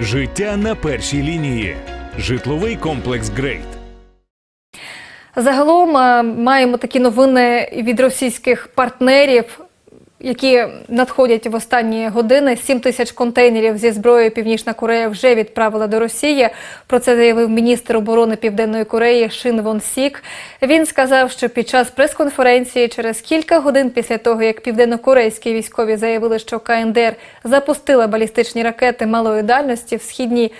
Життя на першій лінії. Житловий комплекс Грейт. Загалом е, маємо такі новини від російських партнерів, які надходять в останні години. 7 тисяч контейнерів зі зброєю Північна Корея вже відправила до Росії. Про це заявив міністр оборони Південної Кореї Шин Вон Сік. Він сказав, що під час прес-конференції через кілька годин після того, як південнокорейські військові заявили, що КНДР запустила балістичні ракети малої дальності в східній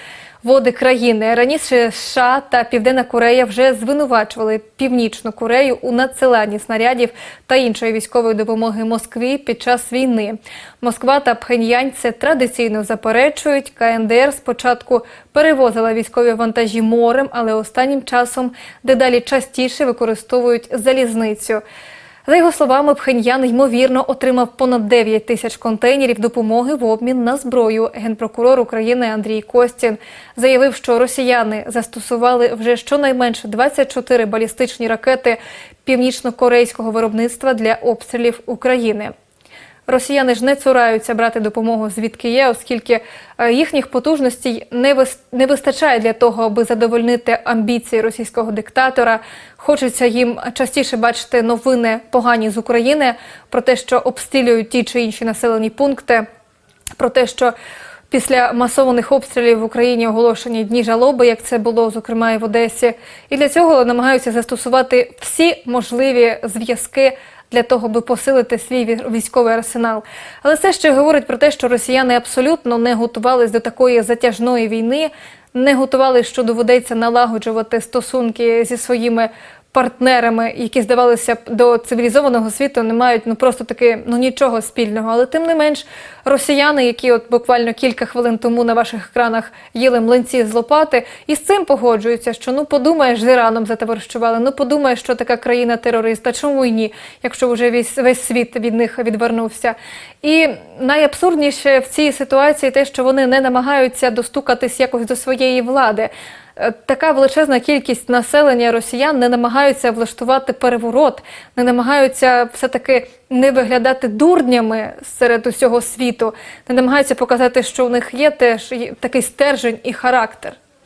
води країни. Раніше США та Південна Корея вже звинувачували Північну Корею у надсиланні снарядів та іншої військової допомоги Москві під час війни. Москва та Пхеньянь це традиційно заперечують. КНДР спочатку перевозила військові вантажі морем, але останнім часом дедалі частіше використовують залізницю. За його словами, Пхеньян ймовірно отримав понад 9 тисяч контейнерів допомоги в обмін на зброю. Генпрокурор України Андрій Костін заявив, що росіяни застосували вже щонайменше 24 балістичні ракети північно-корейського виробництва для обстрілів України. Росіяни ж не цураються брати допомогу звідки є, оскільки е, їхніх потужностей не вис- не вистачає для того, аби задовольнити амбіції російського диктатора. Хочеться їм частіше бачити новини погані з України про те, що обстрілюють ті чи інші населені пункти, про те, що після масованих обстрілів в Україні оголошені дні жалоби, як це було зокрема і в Одесі. І для цього намагаються застосувати всі можливі зв'язки для того, аби посилити свій ві- військовий арсенал. Але це ще говорить про те, що росіяни абсолютно не готувались до такої затяжної війни, не готувалися, що доведеться налагоджувати стосунки зі своїми партнерами, які здавалося б до цивілізованого світу, не мають ну просто таки ну нічого спільного. Але тим не менш, росіяни, які от буквально кілька хвилин тому на ваших екранах їли млинці з лопати, і з цим погоджуються, що ну подумаєш, з Іраном затоваришували, ну подумаєш, що така країна терориста, чому й ні, якщо вже весь, весь світ від них відвернувся. І найабсурдніше в цій ситуації те, що вони не намагаються достукатись якось до своєї влади. Е, Така величезна кількість населення росіян не намагаються влаштувати переворот, не намагаються все-таки не виглядати дурнями серед усього світу, не намагаються показати, що у них є теж такий стержень і характер.